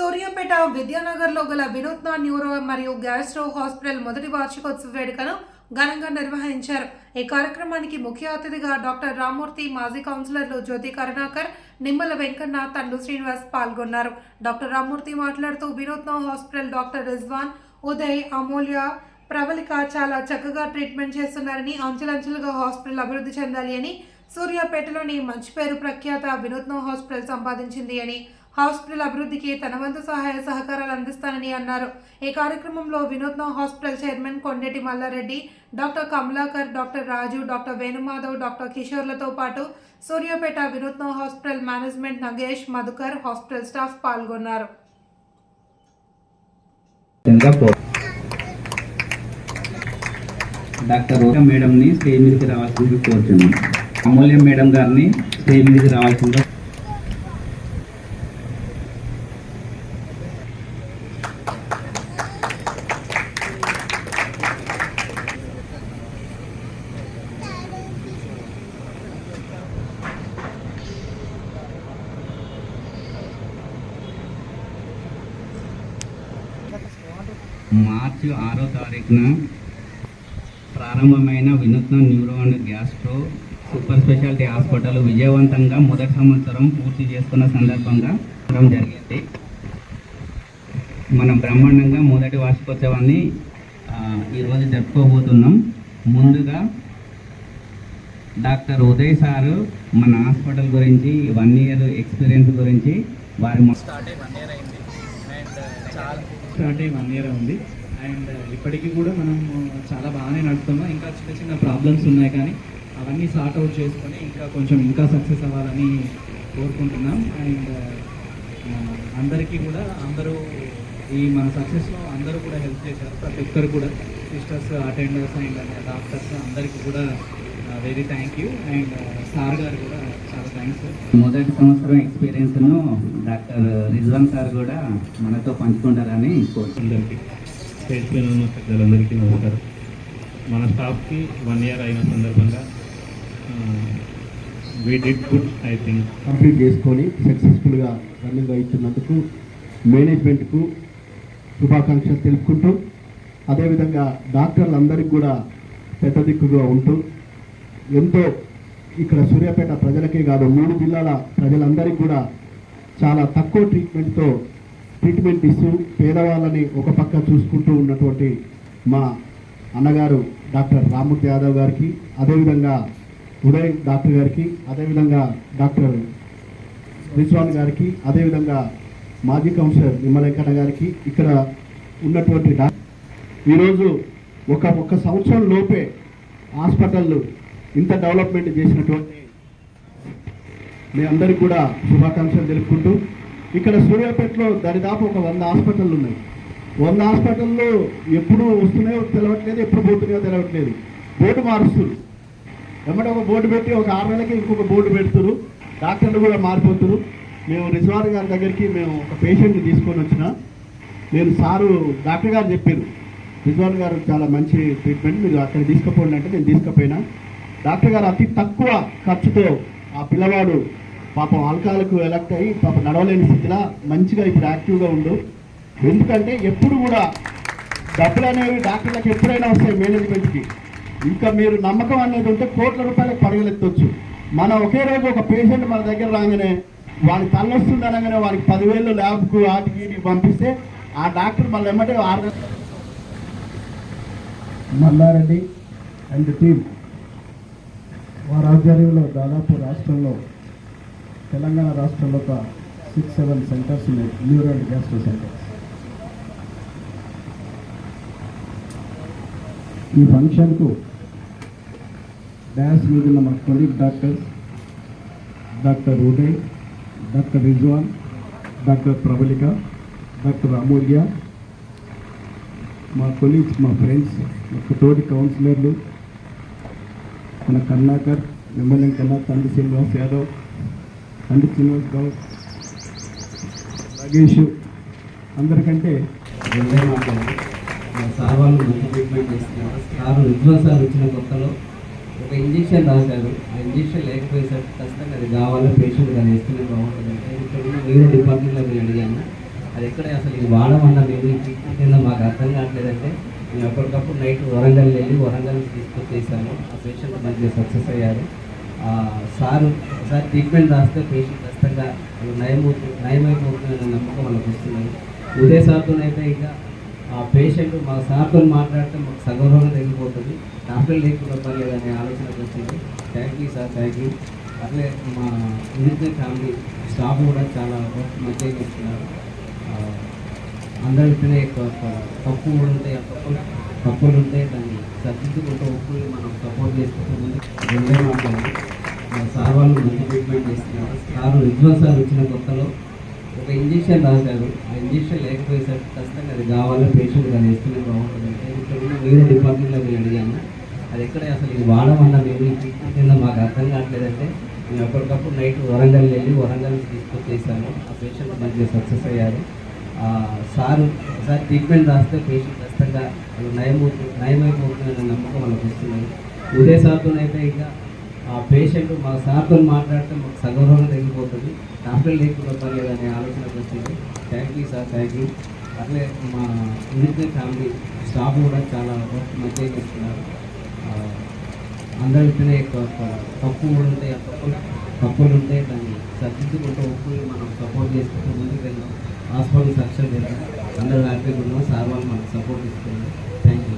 సూర్యాపేట విద్యానగర్లో గల వినూత్న న్యూరో మరియు గ్యాస్ట్రో హాస్పిటల్ మొదటి వార్షికోత్సవ వేడుకను ఘనంగా నిర్వహించారు. ఈ కార్యక్రమానికి ముఖ్య అతిథిగా డాక్టర్ రామ్మూర్తి మాజీ కౌన్సిలర్లు జ్యోతి కరుణాకర్ నిమ్మల వెంకన్న తండ్రి శ్రీనివాస్ పాల్గొన్నారు. డాక్టర్ రామ్మూర్తి మాట్లాడుతూ వినూత్న హాస్పిటల్ డాక్టర్ రిజ్వాన్ ఉదయ్ అమూల్య ప్రబలిక చాలా చక్కగా ట్రీట్మెంట్ చేస్తున్నారని అంచెలంచెలుగా హాస్పిటల్ అభివృద్ధి చెందాలి అని సూర్యాపేటలోని మంచి పేరు ప్రఖ్యాత వినూత్న హాస్పిటల్ సంపాదించింది అని హాస్పిటల్ అభివృద్ధికి తన వంతు సహాయ సహకారాలు అందిస్తానని అన్నారు. ఈ కార్యక్రమంలో Vinutna hospital chairman Kondeti Mallareddy doctor Kamalakar doctor Raju doctor Venumadhav doctor కిషోర్లతో పాటు Suryapet Vinutna hospital management Nagesh Madhukar hospital staff పాల్గొన్నారు. డాక్టర్ రోజా మేడంని స్టేజ్ మీదకి అమూల్య మేడం గారిని స్టేజ్ మీదకి రావాల్సిందిగా మార్చి ఆరో తారీఖున ప్రారంభమైన Vinutna neuro and gastro super speciality hospital విజయవంతంగా మొదటి సంవత్సరం పూర్తి చేసుకున్న సందర్భంగా జరిగింది. మనం బ్రహ్మాండంగా మొదటి వార్షికోత్సవాన్ని ఈరోజు జరుపుకోబోతున్నాం. ముందుగా డాక్టర్ ఉదయ్ సారు మన హాస్పిటల్ గురించి వన్ ఇయర్ ఎక్స్పీరియన్స్ గురించి వారి స్టార్ట్ వన్ ఇయర్ అయింది. అండ్ చాలా స్టార్ట్ అయ్యి వన్ ఇయర్ ఉంది. అండ్ uh, ఇప్పటికీ కూడా మనం uh, చాలా బాగానే నడుపుతున్నాం. ఇంకా చిన్న చిన్న ప్రాబ్లమ్స్ ఉన్నాయి కానీ అవన్నీ సార్ట్ అవుట్ చేసుకొని ఇంకా కొంచెం ఇంకా సక్సెస్ అవ్వాలని కోరుకుంటున్నాం. అండ్ uh, um, అందరికీ కూడా అందరూ ఈ మన సక్సెస్లో అందరూ కూడా హెల్ప్ చేశారు. ప్రతి ఒక్కరు కూడా సిస్టర్స్ అటెండర్స్ అండ్ డాక్టర్స్ అందరికీ కూడా very thank you and sir గారు కూడా చాలా థ్యాంక్స్ మొదటి సంవత్సరం ఎక్స్పీరియన్స్ను డాక్టర్ రిజ్వాన్ సార్ కూడా మనతో పంచుకుంటారని స్టేజ్ పైన ఉన్న పెద్దలందరికీ నమస్కారం. మన స్టాఫ్కి వన్ ఇయర్ అయిన సందర్భంగా we did good I think complete చేసుకొని సక్సెస్ఫుల్గా రన్నింగ్ అవుతున్నందుకు మేనేజ్మెంట్కు శుభాకాంక్షలు తెలుపుకుంటూ అదేవిధంగా డాక్టర్లందరికీ కూడా పెద్ద దిక్కుగా ఉంటూ ఎంతో ఇక్కడ సూర్యాపేట ప్రజలకే కాదు మూడు జిల్లాల ప్రజలందరికీ కూడా చాలా తక్కువ ట్రీట్మెంట్తో ట్రీట్మెంట్ ఇస్తూ పేదవాళ్ళని ఒక పక్క చూసుకుంటూ ఉన్నటువంటి మా అన్నగారు డాక్టర్ రామ్మూర్తి యాదవ్ గారికి అదేవిధంగా ఉదయ్ డాక్టర్ గారికి అదేవిధంగా డాక్టర్ రిజ్వాన్ గారికి అదేవిధంగా మాజీ కౌన్సిలర్ నిమ్మలెంకన్న గారికి ఇక్కడ ఉన్నటువంటి డాక్టర్ ఈరోజు ఒక ఒక సంవత్సరం లోపే హాస్పిటల్లు ఇంత డెవలప్మెంట్ చేసినటువంటి మీ అందరికి కూడా శుభాకాంక్షలు తెలుపుకుంటూ ఇక్కడ సూర్యాపేటలో దరిదాపు ఒక వంద హాస్పిటల్ ఉన్నాయి. వంద హాస్పిటల్లో ఎప్పుడు వస్తున్నాయో తెలవట్లేదు ఎప్పుడు పోతున్నాయో తెలవట్లేదు. బోర్డు మారుస్తున్నారు ఎమ్మట ఒక బోర్డు పెట్టి ఒక ఆరు నెలలకి ఇంకొక బోర్డు పెడుతున్నారు డాక్టర్లు కూడా మారిపోతున్నారు మేము రిజ్వాన్ గారి దగ్గరికి మేము ఒక పేషెంట్ని తీసుకొని వచ్చిన. నేను సారు డాక్టర్ గారు చెప్పారు రిజ్వాన్ గారు చాలా మంచి ట్రీట్మెంట్ మీరు అక్కడ తీసుకుపోండి అంటే నేను తీసుకుపోయినా. డాక్టర్ గారు అతి తక్కువ ఖర్చుతో ఆ పిల్లవాడు పాపం అల్కాలకు ఎలక్ట్ అయ్యి పాపం నడవలేని స్థితిలో మంచిగా ఇప్పుడు యాక్టివ్గా ఉండు. ఎందుకంటే ఎప్పుడు కూడా డబ్బులు అనేవి డాక్టర్లకు ఎప్పుడైనా వస్తాయి మేనేజ్మెంట్కి. ఇంకా మీరు నమ్మకం అనేది ఉంటే కోట్ల రూపాయలకు పడగలెత్తవచ్చు మనం ఒకే రోజు ఒక పేషెంట్ మన దగ్గర రాగానే వాడి తలొస్తుంది అనగానే వాడికి పదివేలు ల్యాబ్కు వాటికి పంపిస్తే ఆ డాక్టర్ మళ్ళీ ఎమ్మటే ఆరు మల్లారెడ్డి అండ్ టీమ్. వారి ఆధ్వర్యంలో దాదాపు రాష్ట్రంలో తెలంగాణ రాష్ట్రంలో ఒక సిక్స్ సెవెన్ సెంటర్స్ ఉన్నాయి న్యూరో అండ్ గ్యాస్ట్రో సెంటర్స్. ఈ ఫంక్షన్కు డ్యాన్స్ మీద ఉన్న మా colleague doctors doctor Uday doctor Rizwan doctor Prabalika doctor Amulya మా కొలీగ్స్ మా ఫ్రెండ్స్ మా తోటి కౌన్సిలర్లు మన కర్ణాకర్ ఎమ్మెల్యే కన్నా తండ్రి శ్రీనివాస్ యాదవ్ తండ్రి శ్రీనివాస్ గౌడ్ నగేష్ అందరికంటే మా సార్ వాళ్ళు మంచి ట్రీట్మెంట్ చేస్తున్నారు. సార్ రిజ్వాన్ సార్ వచ్చిన కొత్తలో ఒక ఇంజెక్షన్ రాశారు. ఆ ఇంజెక్షన్ లేకపోయేసరికి ఖచ్చితంగా అది కావాలా పేషెంట్ కానీ వేస్తేనే బాగుంటుంది. అంటే ఇక్కడ ఉన్న వేరే డిపార్ట్మెంట్లో నేను అడిగాను. అది ఎక్కడ అసలు ఇది వాడమన్నా మేము ట్రీట్మెంట్ కింద మాకు అర్థం కావట్లేదంటే నేను ఎప్పటికప్పుడు నైట్ వరంగల్ వెళ్ళి వరంగల్ తీసుకొచ్చేసాను. ఆ పేషెంట్ మంచిగా సక్సెస్ అయ్యారు. సార్ సార్ ట్రీట్మెంట్ రాస్తే పేషెంట్ ఖచ్చితంగా నయమవుతుంది నయమైపోతుందనే నమ్మకం వాళ్ళకి వస్తున్నాను ఉదయ సార్తోనైతే ఇంకా ఆ పేషెంట్ మా సార్తో మాట్లాడితే మాకు సగౌరవంగా తగ్గిపోతుంది డాక్టర్ లేకుండా పర్లేదు అనే ఆలోచన వచ్చింది. Thank you sir thank you అట్లే మా ఇంటి ఫ్యామిలీ స్టాఫ్ కూడా చాలా మంచిగా చేస్తున్నారు. అందరికీ ఎక్కువ తప్పు ఉంటాయి ఆ తప్పులు తప్పులు ఉంటే దాన్ని సర్దిద్దుకుంటూ ఒప్పులు మనం సపోర్ట్ చేసుకుంటూ రెండే మాట్లాడి సార్ వాళ్ళు మంచి ట్రీట్మెంట్ చేస్తున్నారు. సార్ రిజ్వల్ సార్ వచ్చిన కొత్తలో ఒక ఇంజెక్షన్ రాశారు. ఆ ఇంజెక్షన్ లేకపోయేసరికి ఖచ్చితంగా అది కావాలి పేషెంట్ అది వేసుకునే బాగుంటుందంటే ఇక్కడ ఉన్న వేరే డిపార్ట్మెంట్లో మేము అడిగాను. అది ఎక్కడ అసలు ఇది వాడమన్నా మేము ట్రీట్మెంట్ కింద మాకు అర్థం కావట్లేదంటే మేము ఎప్పటికప్పుడు నైట్ వరంగల్ వెళ్ళి వరంగల్ తీసుకొచ్చేసాము ఆ పేషెంట్ మంచిగా సక్సెస్ అయ్యారు. సారు ఒకసారి ట్రీట్మెంట్ రాస్తే పేషెంట్ ఖచ్చితంగా నయమవుతుంది నయమైపోతుందనే నమ్మకం వాళ్ళకి వస్తున్నది ఉదయ సార్తోనైతే ఇంకా ఆ పేషెంట్ మా సార్తో మాట్లాడితే మాకు సగౌరవంగా తగ్గిపోతుంది. డాక్టర్ లేకుండా పర్లేదు అనే ఆలోచనకు వచ్చింది. Thank you sir thank you అట్లే మా ఇంటి ఫ్యామిలీ స్టాఫ్ కూడా చాలా వర్క్ మంచిగా చేస్తున్నారు. ఆ, అందరికీ ఎక్కువ తప్పు కూడా ఉంటాయి ఆ తప్పులు తప్పులు ఉంటాయి దాన్ని సర్దిద్దుకుంటూ ఒప్పులు మనం సపోర్ట్ చేసుకుంటూ ముందుకు వెళ్దాం హాస్పిటల్ సక్సెస్ చేద్దాం అందరూ హ్యాపీగా ఉన్నాం సార్ వాళ్ళు మనకు సపోర్ట్ ఇస్తున్నారు. Thank you